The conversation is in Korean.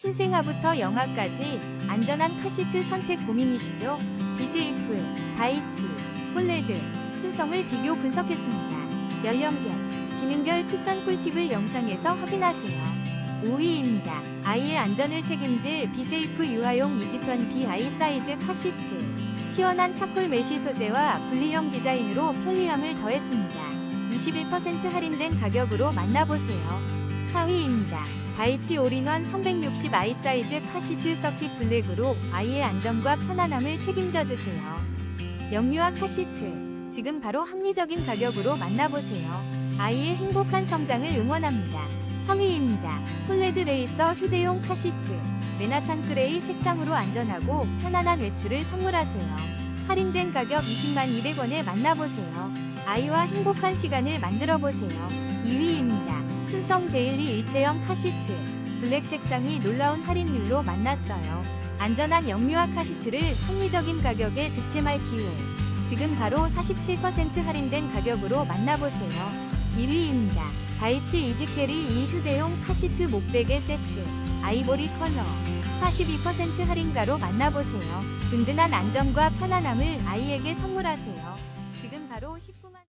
신생아부터 영아까지 안전한 카시트 선택 고민이시죠? 비세이프, 다이치, 폴레드, 순성을 비교 분석했습니다. 연령별, 기능별 추천 꿀팁을 영상에서 확인하세요. 5위입니다. 아이의 안전을 책임질 비세이프 유아용 이지턴 BI 사이즈 카시트. 시원한 차콜 메쉬 소재와 분리형 디자인으로 편리함을 더했습니다. 21% 할인된 가격으로 만나보세요. 4위입니다. 다이치 올인원 360 아이 사이즈 카시트 서킷 블랙으로 아이의 안전과 편안함을 책임져 주세요. 영유아 카시트. 지금 바로 합리적인 가격으로 만나보세요. 아이의 행복한 성장을 응원합니다. 3위입니다. 폴레드 레이서 휴대용 카시트. 메나탄 그레이 색상으로 안전하고 편안한 외출을 선물하세요. 할인된 가격 20만 200원에 만나보세요. 아이와 행복한 시간을 만들어 보세요. 2위입니다. 순성 데일리 일체형 카시트. 블랙 색상이 놀라운 할인율로 만났어요. 안전한 영유아 카시트를 합리적인 가격에 득템할 기회. 지금 바로 47% 할인된 가격으로 만나보세요. 1위입니다. 다이치 이지캐리 2 휴대용 카시트 목베개 세트. 아이보리 컬러. 42% 할인가로 만나보세요. 든든한 안전과 편안함을 아이에게 선물하세요. 지금 바로 19만